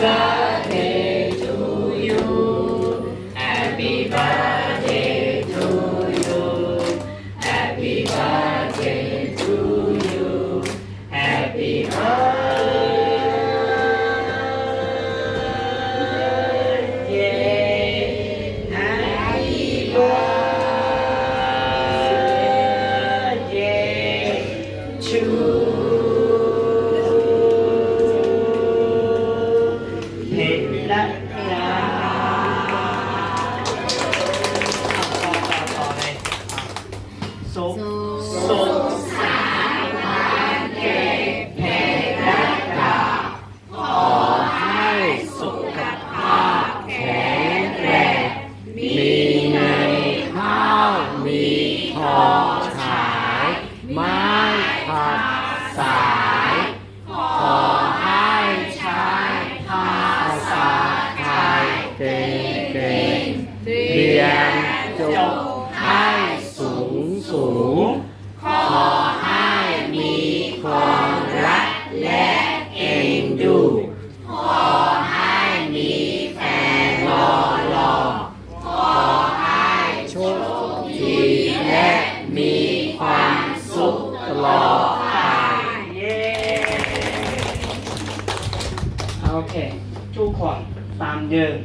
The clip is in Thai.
เพ มีเงินข้า วมีพอขาดสาย ขอให้ใช้ภาษาไทยเก่งๆเรียนจบให้สูงสูง ขอให้มีความรักและเอ็นดู ขอให้มีแฟนรอรอขอให้โชคดี ลอดไปเย้โอเคทุกคนตามยืน